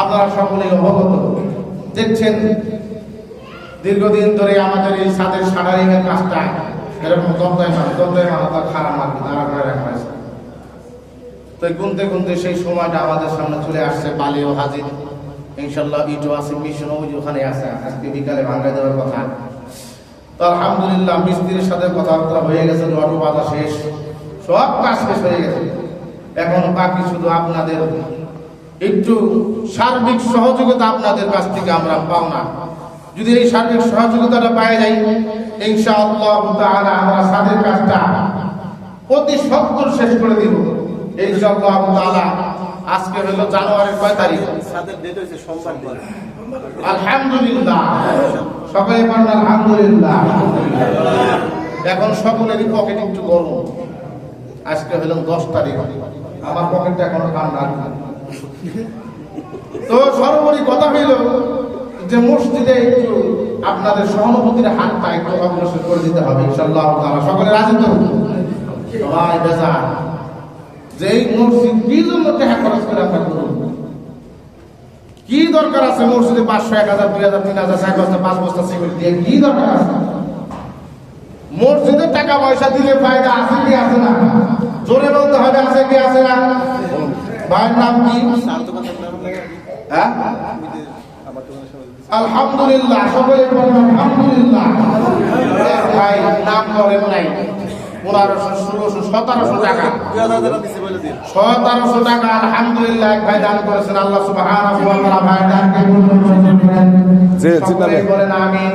আপনারা সকলেই অবগত। দেখছেন, দীর্ঘদিন ধরে আমাদের এই ছাদের সাডারিং এর কাজটা এরকম দন্দায় মানে দন্দায় মানে তার খারাপ আর কি করে রাখা তো গুনতে গুনতে সেই সময়টা আমাদের সামনে চলে আসছে বালিও হাজির। ইনশাল্লাহ ইটও আছে মিশনও ওই ওখানে আছে। আজকে বিকালে ভাঙ্গা দেওয়ার কথা। তো আলহামদুলিল্লাহ মিস্ত্রির সাথে কথাবার্তা হয়ে গেছে লটো বাধা শেষ। সব কাজ শেষ হয়ে গেছে। এখন বাকি শুধু আপনাদের একটু সার্বিক সহযোগিতা আপনাদের কাছ থেকে আমরা পাও না। যদি এই সার্বিক সহযোগিতাটা পাই যাই ইনশাআল্লাহ তাআলা আমরা সাদের কাজটা অতি সত্তর শেষ করে দিব। ইনশাআল্লাহ তাআলা আজকে হলো জানুয়ারির কয় তারিখ? সাদের ডেট হয়েছে সোমবার আলহামদুলিল্লাহ। সকলে বলেন আলহামদুলিল্লাহ। এখন সকলেরই পকেট একটু গরম। আজকে হলো দশ তারিখ। আমার পকেটটা এখনও ঠান্ডা তো সর্বোপরি কথা হইল যে মসজিদে একটু আপনাদের সহানুভূতির হাত হাতটা একটু অগ্রসর করে দিতে হবে ইনশাল্লাহ তাআলা। সকলে রাজি তো? সবাই বেজা যে এই মসজিদ কি জন্য টাকা খরচ করে আমরা করুন? কি দরকার আছে মসজিদে পাঁচশো, এক হাজার, দুই হাজার, তিন হাজার, চার বস্তা, পাঁচ বস্তা সিমেন্ট দিয়ে? কি দরকার আছে? মসজিদে টাকা পয়সা দিলে ফায়দা আছে কি আছে না? জোরে বলতে হবে, আছে কি আছে না? ভাইয়ের নাম কি? হ্যাঁ? আলহামদুলিল্লাহ সকলে বলেন আলহামদুলিল্লাহ। এক ভাই নাম করেন নাই। পনেরোশো ষোলোশো সতেরোশো টাকা। দুই হাজার টাকা দিছে বলে দিন সতেরোশো টাকা আলহামদুলিল্লাহ এক ভাই দান করেছেন। আল্লাহ সুবহানাহু ভাই দানকে কবুল করেন জি, জি, সকলে দাদা। বলেন আমিন।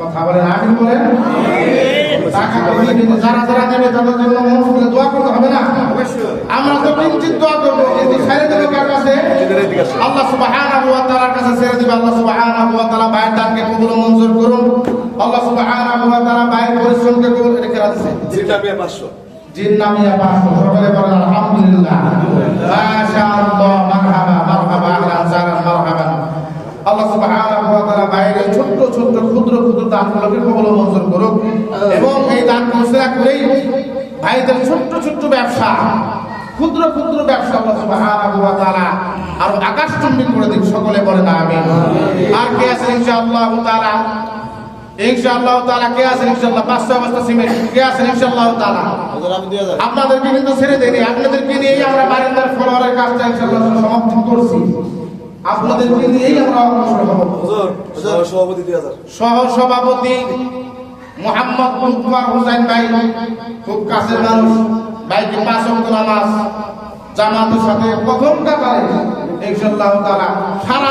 কথা বলেন আমিন বলেন। টাকা যারা যারা দেবে তাদের জন্য দোয়া করতে হবে না। আমরা তো কিঞ্চিত দোয়া করব কিন্তু ছেড়ে দেবে কার কাছে? আল্লাহ সুবহানাহু ওয়া তাআলার কাছে ছেড়ে দিবে। আল্লাহ সুবহানাহু ওয়া তাআলা ভাইয়ের দানকে কবুল ও মঞ্জুর করুন। আল্লাহ সুবহানাহু ওয়া তাআলা ভাইয়ের পরিশ্রমকে কবুল রেখে রাখছে যেটা আমি পাঁচশো। জিন নামিয়া পাঁচশো। সকলে বলেন আলহামদুলিল্লাহ। মাশাআল্লাহ মারহাবা মারহাবা আহলান সাহলান মারহাবা। আল্লাহ সুবহানাহু ওয়া তাআলা বাইরে ছোট্ট ছোট্ট ক্ষুদ্র ক্ষুদ্র দানগুলোকে কবল ও মঞ্জুর করুক। এবং এই দান মুসরা করেই ভাইদের ছোট্ট ছোট্ট ব্যবসা ক্ষুদ্র ক্ষুদ্র ব্যবসা আল্লাহ সুবহানাহু ওয়া তাআলা আরও আকাশচুম্বী করে দিন সকলে বলেন আমিন। আর কে আছে ইনশাআল্লাহ তাআলা? ইনশাআল্লাহ তাআলা কে আছেন ইনশাআল্লাহ পাঁচশো অবস্থা সিমেন্ট। কে আছেন ইনশাআল্লাহ তাআলা? হাজার আমি দুই হাজার আপনাদেরকে কিন্তু ছেড়ে দেয়নি আপনাদেরকে নিয়েই আমরা বারিন্দার ফলোয়ারের কাজটা ইনশাআল্লাহ সমাপ্ত করছি? আপনাদেরকে নিয়েই আমরা অগ্রসর হব? সহ সভাপতি মোহাম্মদ মুকুমার হোসেন ভাই খুব কাছের মানুষ ভাইকে পাঁচ অক্ট নামাজ, জামাতের সাথে প্রথমটা পারে তাআলা সারা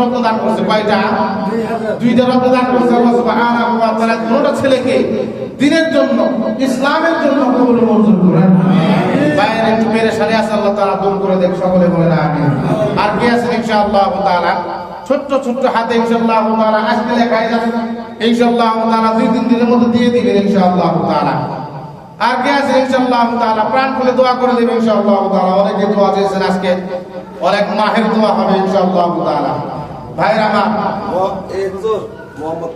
রত্ন করছে করছে ছেলেকে দিনের জন্য, ইসলামের জন্য বাইরে একটু পেরেশানি আছে, আল্লাহ তাআলা দূর করে দেখ সকলে বলে না আর কে আছে ইনশাআল্লাহ তাআলা? ছোট্ট ছোট্ট হাতে ইনশাআল্লাহ তাআলা আজকে লেখাই যাবে। ইনশাআল্লাহ তাআলা দুই তিন দিনের মধ্যে দিয়ে দিবেন ইনশাআল্লাহ তাআলা। আর কে আছে ইনশাআল্লাহ তাআলা? প্রাণ খুলে দোয়া করে দেবে ইনশাআল্লাহ তাআলা। অনেকে দোয়া চেয়েছেন আজকে। অনেক মাহের দোয়া হবে ইনশাআল্লাহ তাআলা। ভাইরা আমার। হুজুর মোহাম্মদ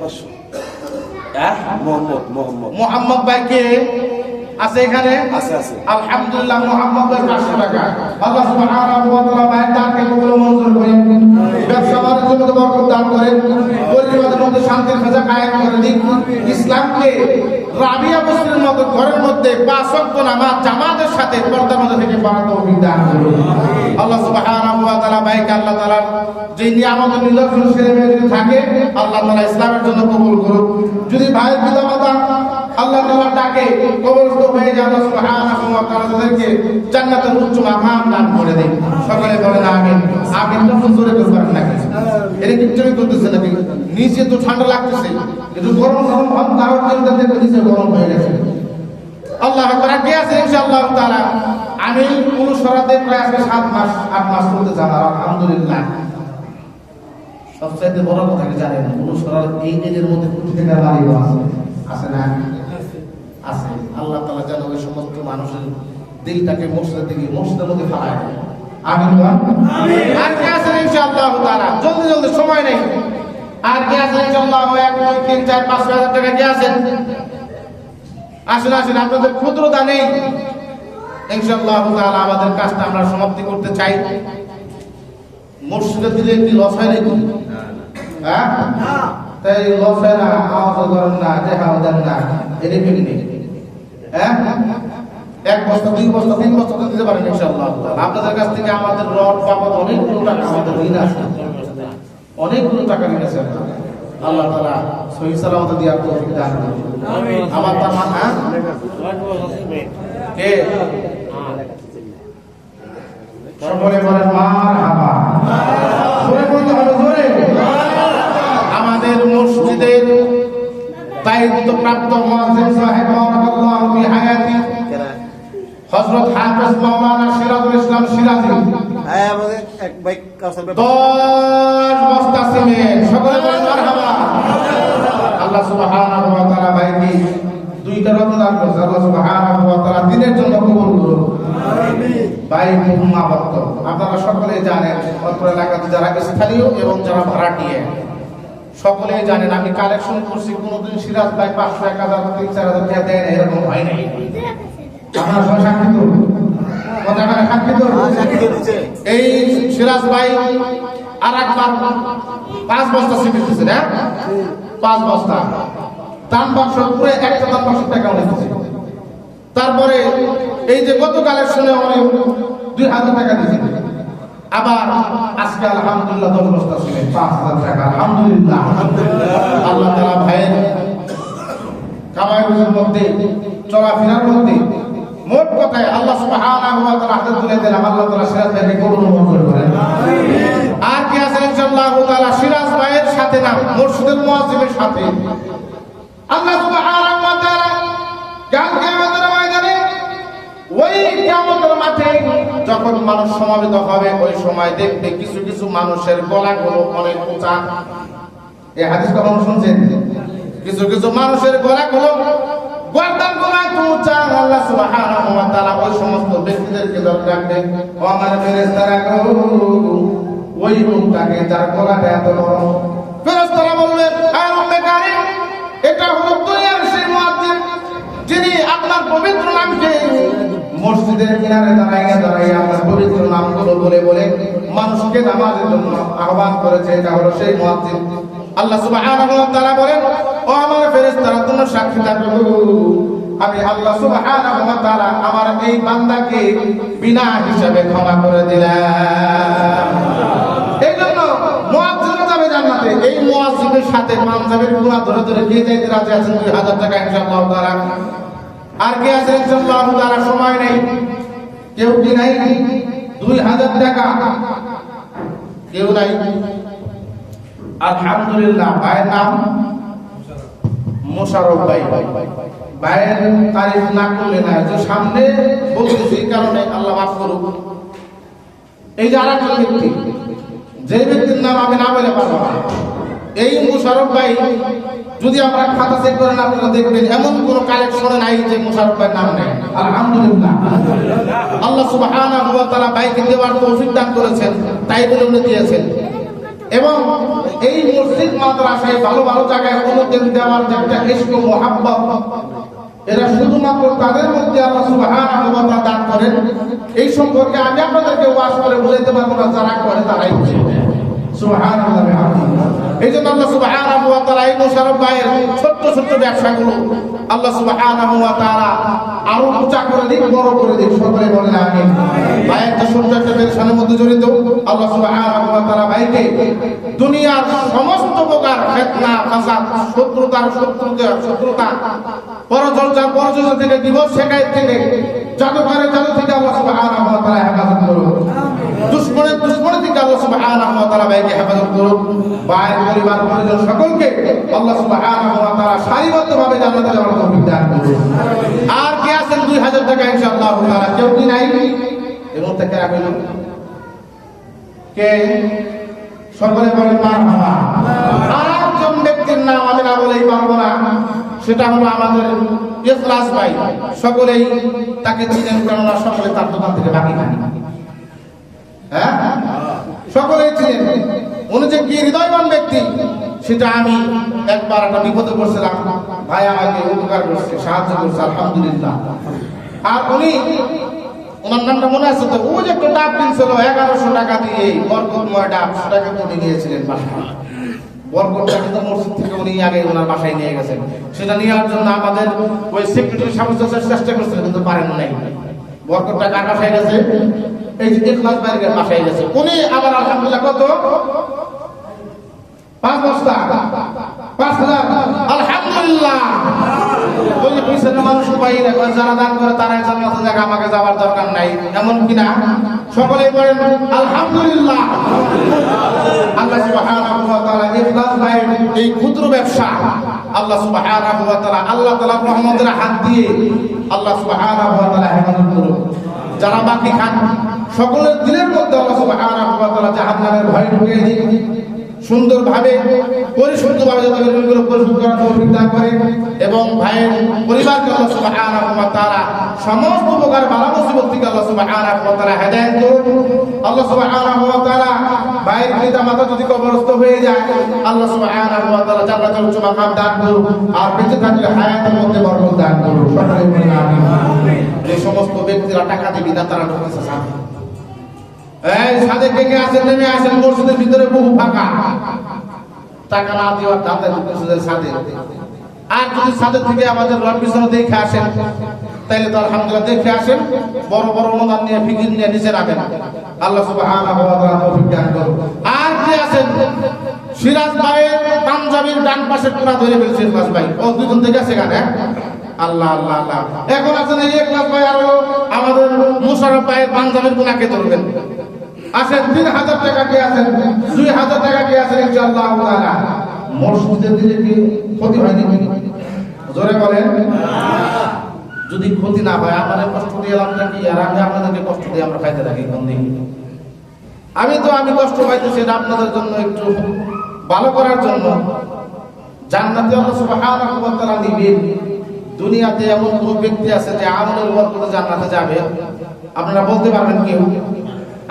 মোহাম্মদ মোহাম্মদ। মোহাম্মদ ভাইকে আছে এখানে? আছে, আছে। আলহামদুলিল্লাহ মোহাম্মদ ভাই পাঁচশো টাকা। আল্লাহ সুবহানাহু ওয়া তাআলা ভাইয়ের দানকে কবুল মঞ্জুর করেন। ব্যবসা বাণিজ্যের মধ্যে বরকত দান করেন। পরিবারের মধ্যে শান্তির খাজা কায়েম করে দিন। ইসলামকে রাবিয়া মুসলিমের মতো ঘরের মধ্যে পাঁচ ওয়াক্ত নামাজ জামাতের সাথে পর্দার মধ্যে থেকে পড়ার তৌফিক দান করুন। আল্লাহ সুবহানাহু ওয়া তাআলা ভাইকে আল্লাহ তাআলা যে নিয়ামতের নিদর্শন ছেলে মেয়ে যদি থাকে আল্লাহ তাআলা ইসলামের জন্য কবুল করুন যদি ভাইয়ের পিতা মাতা আল্লাহ ডাকে, কবরস্থ হয়ে যায় সুবহানাহু ওয়া তাআলা তাদেরকে জান্নাতের উচ্চ মাকাম দান করে দেন। সকলে বলেন আমিন। আমিন তো জোরে করে পারেন নাকি? এটা কিচ্ছুই করতেছে নাকি? নিচে তো ঠান্ডা লাগতেছে। একটু গরম গরম ভাব কারোর জন্য দেখে নিচে গরম হয়ে গেছে। আল্লাহ আর কে আছে ইনশাআল্লাহ তাআলা? আমি অনুসরাতে প্রায় আজকে সাত মাস, আট মাস চলতে জানার আলহামদুলিল্লাহ। সবচাইতে বড় কথা জানেন? অনুসরার এই এদের মধ্যে টাকা বাড়িও আছে? আছে না আছে আল্লাহ তাআলা যেন ওই সমস্ত মানুষের দিলটাকে মসজিদের দিকে মসজিদের মধ্যে ফালায়। আমিন আর কে আছেন ইনশাআল্লাহ তাআলা জলদি জলদি সময় নেই। আর কে আছেন ইনশাআল্লাহ? এক দুই তিন চার পাঁচ ছয় হাজার টাকা কে আছেন? আসুন আসুন আপনাদের ক্ষুদ্র দানেই ইনশাআল্লাহ তাআলা আমাদের কাজটা আমরা সমাপ্তি করতে চাই। মসজিদে দিলে কি লস হয় নাকি? হ্যাঁ? তাই লস হয় না আওয়াজ করেন না দেখা দেন না এটি পিকনিক হ্যাঁ? এক বস্তা দুই বস্তা তিন বস্তা দিতে পারেন ইনশাআল্লাহ। আপনাদের কাছ থেকে আমাদের রড বাবদ অনেকগুলো টাকা আমাদের ঋণ আছে। অনেকগুলো টাকা ঋণ আছে আল্লাহ তাআলা সহি সালামত দিয়ে তৌফিক দান করুন। আমার তার মাথা কে? সকলে বলেন মারহাবা জোরে বলতে হবে জোরে আমাদের মসজিদের দায়িত্বপ্রাপ্ত মুয়াজ্জিন সাহেব বারাকাল্লাহু ফি হায়াতি। হযরত হাফেজ মাওলানা সিরাজুল ইসলাম সিরাজি। হ্যাঁ আমাদের এক বাইক কাউসার দশ বস্তা সিমেন্ট। সকলে বলেন মারহাবা। আল্লাহ সুবহানাহু ওয়া তাআলা ভাইকে দুইটা করেছে। আল্লাহ সুবহানাহু ওয়া তাআলা দিনের জন্য কবুল করুন। ভাই মুহুম্মা ভক্ত আপনারা সকলে জানেন অত্র এলাকাতে যারা স্থানীয় এবং যারা ভাড়াটিয়ে সকলেই জানেন আমি কালেকশন করছি কোনোদিন সিরাজ ভাই পাঁচশো এক হাজার তিন চার হাজার টাকা দেয় না এরকম হয় নাই। আপনারা সবাই সাক্ষী তো কথাটা সাক্ষী তো এই সিরাজ ভাই আর একবার পাঁচ বস্তা সিমেন্ট দিচ্ছে না? পাঁচ বস্তা। দান বাক্স পুরো একটা দান বাক্স টাকা উঠেছে তারপরে এই যে গত কালেকশনে অনেক দুই হাজার টাকা দিয়েছে আবার আজকে আলহামদুলিল্লাহ দশ বস্তা সিমেন্ট পাঁচ হাজার টাকা। আলহামদুলিল্লাহ। আল্লাহ তালা ভাইয়ের কামাইয়ের মধ্যে চলাফেরার মধ্যে মোট কথায় আল্লাহ সুবহানাহু ওয়া তাআলা হাতে তুলে দিলাম আল্লাহ তাআলা আর কি আছে ইনশাআল্লাহ তাআলা সিরাজ ভাইয়ের সাথে না মুআজ্জিমের সাথে? আল্লাহ সুবহানাহু ওয়া তাআলা কিয়ামতের ময়দানে, ওই কিয়ামতের মাঠে যখন মানুষ সমাবেত হবে, ওই সময় দেখবে কিছু কিছু মানুষের গলাগুলো অনেক উঁচা। এই হাদিস শুনছেন? কিছু কিছু মানুষের গলাগুলো তাআলা, ওই সমস্ত ব্যক্তিদেরকে দরকার দেন ও আমার ফেরেশতারা গো, ওই লোকটাকে যার গলাটা এত বলবেন আয় রব্বে এটা সেই মুয়াজ্জিন যিনি আপনার পবিত্র নামকে মসজিদের কিনারে দাঁড়াইয়া দাঁড়াইয়া আপনার পবিত্র নামগুলো বলে বলে মানুষকে নামাজের জন্য আহ্বান করেছে। এটা হলো সেই মুয়াজ্জিন। আল্লাহ সুবহানাহু ওয়া তাআলা বলেন, ও আমার ফেরেশতারা, তোমরা সাক্ষী থাকো আমি আল্লাহ সুবহানাহু ওয়া তাআলা আমার এই বান্দাকে বিনা হিসাবে ক্ষমা করে দিলাম। এই জন্য মুয়াজ্জিন যাবে জান্নাতে। এই মুয়াজ্জিনের সাথে পাঞ্জাবের গুণা ধরে ধরে কে যাইতে রাজি আছেন দুই হাজার টাকা ইনশাআল্লাহ তাআলা। আর কে আছে ইনশাআল্লাহ? তাআলা সময় নেই। কেউ কি নাই? দুই হাজার টাকা। কেউ নাই? আলহামদুলিল্লাহ, ভাইয়ের নাম মোশারফ ভাই ভাই। ভাইয়ের তারিফ না করলে না যে সামনে বলতেছি, এই কারণে আল্লাহ মাফ করুক। এই যে আরেকজন ব্যক্তি, যে ব্যক্তির নাম আমি না বলে পারব না। এই মুশারফ ভাই, যদি আমরা খাতা চেক করেন, আপনারা দেখবেন এমন কোন কালেকশনে নাই যে মুশারফ ভাইয়ের নাম নেই। আলহামদুলিল্লাহ। আল্লাহ সুবহানাহু ওয়া তাআলা ভাইকে দেওয়ার তৌফিক দান করেছেন, তাই বলে উনি দিয়েছেন। এবং এই মসজিদ, মাদ্রাসায় ভালো ভালো জায়গায় অনুদান দেওয়ার যে একটা ইশক ও মোহাব্বত এরা শুধুমাত্র তাদের মধ্যে আল্লাহ তাআলা দান করেন এই সম্পর্কে আমি আপনাদেরকে ওয়াজ করে বলে দেবো না যারা করে তারাই বুঝে। দুনিয়ার সমস্ত প্রকার শত্রুতার শত্রুতা শত্রুতা পরচর্চা পরচর্চা থেকে দিবস শেখায় থেকে জাদুঘরের জাদু থেকে আল্লাহ সুবহানাহু ওয়া তাআলা হেফাজত করুন দুশ্মনের দুশ্মনের থেকে আল্লাহ সুবহানাহু ওয়া তাআলা ভাইকে হেফাজত করুন ভাইয়ের পরিবার, পরিজন সকলকে আল্লাহ সুবহানাহু ওয়া তাআলা সারিবদ্ধভাবে জান্নাতে যাওয়ার তৌফিক দান করুন আর কে আছেন 2000 টাকা, ইনশাআল্লাহ তাআলা? কেউ কি নাই? কে সকলে বলেন মারহাবা ব্যক্তির নাম আমি না বলেই পারব না। সেটা হলো আমাদের ইখলাস ভাই। সকলেই তাকে চিনেন, কেননা সকলে তার দোকান থেকে বাকি খায়। হ্যাঁ? সকলেই ছিলেন। উনি যে কি হৃদয়বান ব্যক্তি, সেটা আমি একবার একটা বিপদে পড়ছিলাম। ভাই আমাকে উপকার করছে, সাহায্য করছে, আলহামদুলিল্লাহ। আর উনি, ওনার নামটা মনে আছে তো? ওই যে একটা ডাব কিনছিল, এগারোশো টাকা দিয়ে, বরকতময় ডাব, সেটাকে উনি নিয়েছিলেন বাসায়। বরকতটা কিন্তু মসজিদ থেকে উনি আগে ওনার বাসায় নিয়ে গেছেন। সেটা নেওয়ার জন্য আমাদের ওই সেক্রেটারি সামর্থ্য চেষ্টা করছিলেন কিন্তু পারেন নাই। বরকতটা কার বাসায় গেছে? এই যে গেছে। উনি আবার আলহামদুলিল্লাহ কত? পাঁচ বস্তা। পাঁচ হাজার। আলহামদুলিল্লাহ। ওই পিছনে মানুষ যারা দান করে তারাই জান্নাতে যাক, আমাকে যাওয়ার দরকার নাই। এমন কিনা সকলেই বলেন, আলহামদুলিল্লাহ। আল্লাহ সুবহানাহু ওয়া তাআলা ইখলাস এই ক্ষুদ্র ব্যবসা। আল্লাহ সুবহানাহু ওয়া তাআলা, আল্লাহ তাআলার রহমতের হাত দিয়ে আল্লাহ সুবহানাহু ওয়া তাআলা হেফাজত করুন যারা বাকি খান সকলের দিলের মধ্যে আল্লাহ সুবহানাহু ওয়া তাআলা জাহান্নামের ভয় ঢুকিয়ে দিন সুন্দরভাবে পরিশুদ্ধভাবে যাতে এগুলো পরিশুদ্ধ করার তৌফিক দান করে এবং ভাইয়ের পরিবারকে আল্লাহ সুবহানাহু ওয়া তাআলা সমস্ত প্রকার বালা মুসিবত থেকে আল্লাহ সুবহানাহু ওয়া তাআলা হেদায়েত করুন আল্লাহ সুবহানাহু ওয়া তাআলা ভাইয়ের পিতা মাতা যদি কবরস্থ হয়ে যায় আল্লাহ সুবহানাহু ওয়া তাআলা জান্নাতের উচ্চ মাকাম দান করুন আর বেঁচে থাকলে হায়াতের মধ্যে বরকত দান করুন সকলে বলেন আমিন। যে সমস্ত ব্যক্তিরা টাকা বিনা তারা সামনে সাদে আসেন নেমে আসেন ভিতরে ফাঁকা। না দেওয়ার আর যদি থেকে আমাদের দেখে আসেন, তাইলে তো দেখে আসেন, বড় বড় নিয়ে নিয়ে নিচে আল্লাহ আর কি আছেন? সিরাজ ডান পাশে ধরে ভাই। ও দুজন গানে আল্লাহ আল্লাহ এখন আছেন এই এক ভাই, আর আমাদের মুশারফ ভাইয়ের পাঞ্জাবির গুণাকে ধরবেন। আসেন তিন হাজার টাকা কে আছেন? দুই হাজার টাকা কে আছেন, ইনশাআল্লাহ তাআলা। মসজিদের দিলে কি ক্ষতি হয়নি জোরে বলেন। যদি ক্ষতি না হয় আমাদের কষ্ট দিয়ে লাভ নাকি আর আমি আপনাদেরকে কষ্ট দিয়ে আমরা খাইতে থাকি, কোন দিন? আমি তো, আমি কষ্ট পাইতে সেটা আপনাদের জন্য একটু ভালো করার জন্য। জান্নাতে আল্লাহ সুবহানাহু ওয়া তাআলা দিবেন। দুনিয়াতে এমন কোন ব্যক্তি আছে যে আমলের বরকতে জান্নাতে যাবে। আপনারা বলতে পারবেন কেউ।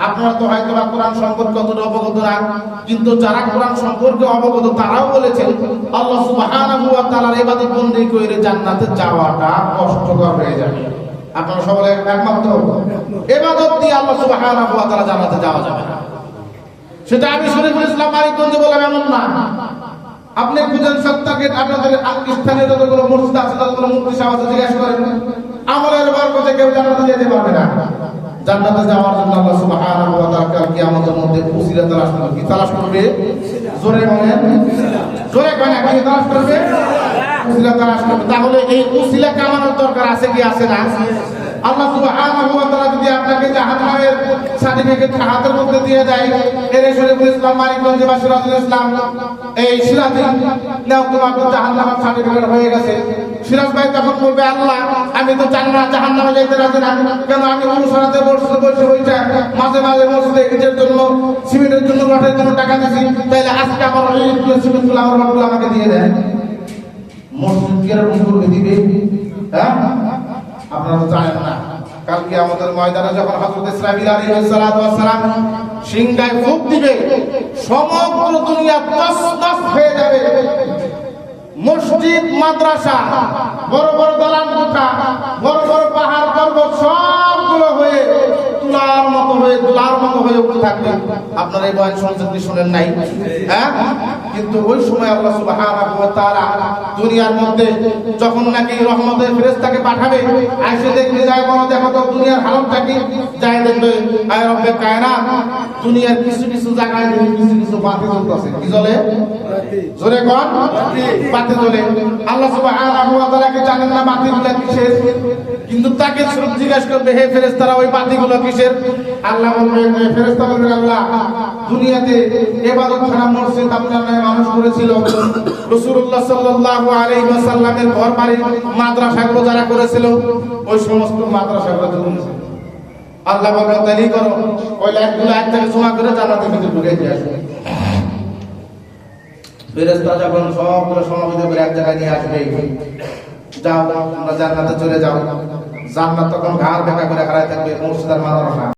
আপনারা তো হয়তো বা কোরআন সম্পর্কে অতটা অবগত না, কিন্তু যারা কোরআন সম্পর্কে অবগত তারাও বলেছেন, আল্লাহ সুবহানাহু ওয়া তাআলার ইবাদত বন্দী করে জান্নাতে যাওয়াটা কষ্টকর হয়ে যাবে। আপনারা সকলে একমত? তো ইবাদত দিয়ে আল্লাহ সুবহানাহু ওয়া তাআলা জান্নাতে যাওয়া যাবে না। সেটা আমি শরীফুল ইসলাম মারিকগঞ্জে বললাম, এমন না। আপনি খুঁজেন সত্তা গেট আপনাদের স্থানীয় যতগুলো মসজিদ আছে, ততগুলো মুক্তি সাহায্য জিজ্ঞাসা করেন, আমলের বরকতে কেউ জান্নাতে যেতে পারবে না। জান্নাতে যাওয়ার জন্য আল্লাহ সুবহানাহু ওয়া তাআলা কিয়ামতের মধ্যে উসিলা তালাশ করবে কি তালাশ করবে? জোরে বলেন। জোরে বলেন কি তালাশ করবে? উসিলা তালাশ করবে। তাহলে এই উসিলা কামানোর দরকার আছে কি আছে না? আল্লাহ সুবহানাহু ওয়া তাআলা যদি আপনাকে জাহান্নামের সার্টিফিকেট হাতের মধ্যে দিয়ে দেয়, এর শরীফুল ইসলাম মানিকগঞ্জ বা সিরাজুল ইসলাম, এই সিরাজি নাও তোমার জাহান্নামের সার্টিফিকেট হয়ে গেছে। সিরাজ ভাই তখন বলবে, আল্লাহ, আমি তো জানি না জাহান্নামে যাইতে রাজি না। কেন আমি অনুসরণে বসে বসে বসে মাঝে মাঝে মসজিদে ইটের জন্য, সিমেন্টের জন্য রটের জন্য টাকা দিছি। তাইলে আজকে আমার এই সিমেন্টগুলো আমার আমাকে দিয়ে দেয়। মসজিদ কীরকম করবে দিবে হ্যাঁ? আপনারা জানেন না। কালকে আমাদের ময়দানে যখন আলাইহিস সালাতু ওয়াস সালাম সিংহায় ফুক দিবে, সমগ্র দুনিয়া হয়ে যাবে। মসজিদ, মাদ্রাসা, বড় বড় দালান কোঠা বড় বড় পাহাড় পর্বত সবগুলো হয়ে তুলার মতো হয়ে, তুলার মতো হয়ে উঠে থাকবে। আপনারা এই বয়ান শুনছেন কি শুনেন নাই? হ্যাঁ? কিন্তু ওই সময় আল্লাহ সুবহানাহু ওয়া তাআলা দুনিয়ার মধ্যে যখন নাকি রহমতের ফেরেশতাকে পাঠাবে আইসে দেখবে যায় বড় দেখো তো দুনিয়ার হালতটা কি? যায় দেখবে আয় রব্বে কায়নাত দুনিয়ার কিছু কিছু জায়গায় কিছু কিছু বাতি জ্বলতেছে। কি জ্বলে? জোরে কোন? বাতি। জ্বলে। আল্লাহ সুবহানাহু ওয়া তাআলা কি জানেন না বাতিগুলো কিসের? কিন্তু তাকে শুধু জিজ্ঞাসা করবে, হে ফেরেশতারা, ওই বাতিগুলো কিসের? আল্লাহ বলবেন হে ফেরেশতা বলবেন আল্লাহ, দুনিয়াতে ইবাদত খানা মসজিদ আপনার মানুষ করেছিল। ওয়াসাল্লামের ঘর মাদ্রাসাগুলো যারা করেছিল। ওই সমস্ত মাদ্রাসাগুলো জ্বলেছে আল্লাহ বলবে তাইলে করো, ওই লাইটগুলো এক থেকে জমা করে ভিতরে ঢুকে দিয়ে আসবে ফেরেশতা যখন সবগুলো সমাবেত করে এক জায়গায় নিয়ে আসবে যাও তোমরা জান্নাতে চলে যাও। জান্নাত তখন ঘাড় বেঁকা করে হারাই থাকবে মুর্শিদার মাদ্রাসা